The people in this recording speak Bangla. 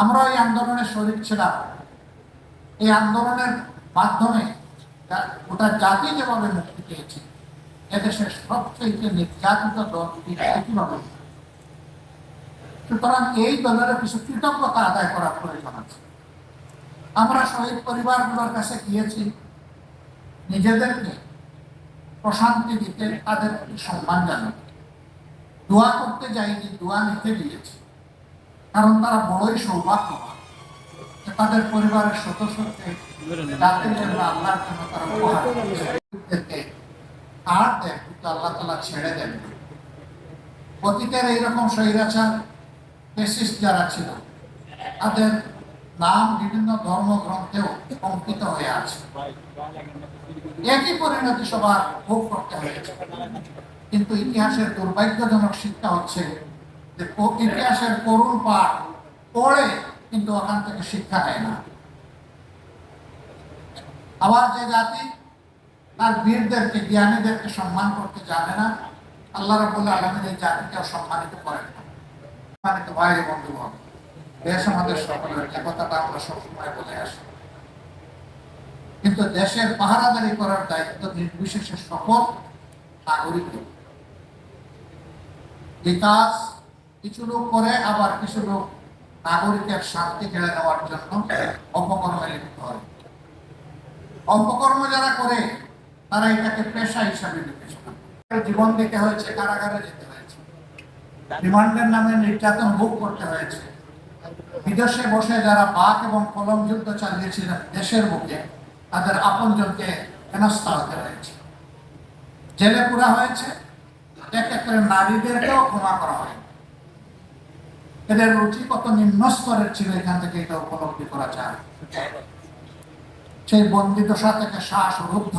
আমরা এই আন্দোলনে শরীর ছিলাম। এই আন্দোলনের মাধ্যমে গোটা জাতি যেভাবে মুক্তি পেয়েছে, এদেশের সবচেয়ে নির্যাতিত দল কীভাবে সুতরাং এই দলের কিছু কৃতজ্ঞতা আদায় করার প্রয়োজন আছে। আমরা শহীদ পরিবারগুলোর কাছে গিয়েছি, নিজেদেরকে প্রশান্তি দিতে তাদের সম্মান জানাতে দোয়া করতে যাইনি, দোয়া নিতে গিয়েছি কারণ তারা বড়ই সৌভাগ্যবান তাদের পরিবারের সদস্যকে আল্লাহ তালা ছেড়ে দেন অতীতের এইরকম যারা ছিল, তাদের নাম বিভিন্ন ধর্মগ্রন্থেও অঙ্কিত হয়ে আছে। একই পরিণতি সবার ভোগ করতে হয়েছে। কিন্তু ইতিহাসের দুর্ভাগ্যজনক শিক্ষা হচ্ছে ইতিহাসের করুণ পাঠ পড়ে কিন্তু ওখান থেকে শিক্ষা নেয় না। আবার যে জাতি তার বীরদেরকে, জ্ঞানীদেরকে সম্মান করতে জানে না, আল্লাহ রাবুল্লাহ আলমের এই জাতিকেও সম্মানিত করেন। না সম্মানিত ভাই বন্ধুগণ, দেশ আমাদের সকলের যে কথাটা আমরা সবসময় বলে আসি। কিন্তু দেশের পাহারাদারি করার দায়িত্ব নির্বিশেষে সকল নাগরিকের বিকাশ কিছু লোক করে, আবার কিছু লোক নাগরিকের শান্তি কেড়ে নেওয়ার জন্য অপকর্মে লিপ্ত হয়। অপকর্ম যারা করে, তারা এটাকে পেশা হিসাবে বিবেচনা। জীবন দিতে হয়েছে, কারাগারে যেতে হয়েছে। রিমান্ডের নামে নির্যাতন ভোগ করতে হয়েছে। বিদেশে বসে যারা বাক এবং কলম যুদ্ধ চালিয়েছিলেন, দেশের বুকে তাদের আপনজনকে হেনস্থা হতে হয়েছে। জেলে পুরা হয়েছে, এক এক করে নারীদেরকেও ক্ষমা করা হয় এদের রুচি কত নিম্ন স্তরের ছিল এখান থেকে এটা উপলব্ধি করা যায়। সেই বন্দিত থেকে শ্বাস রুদ্ধ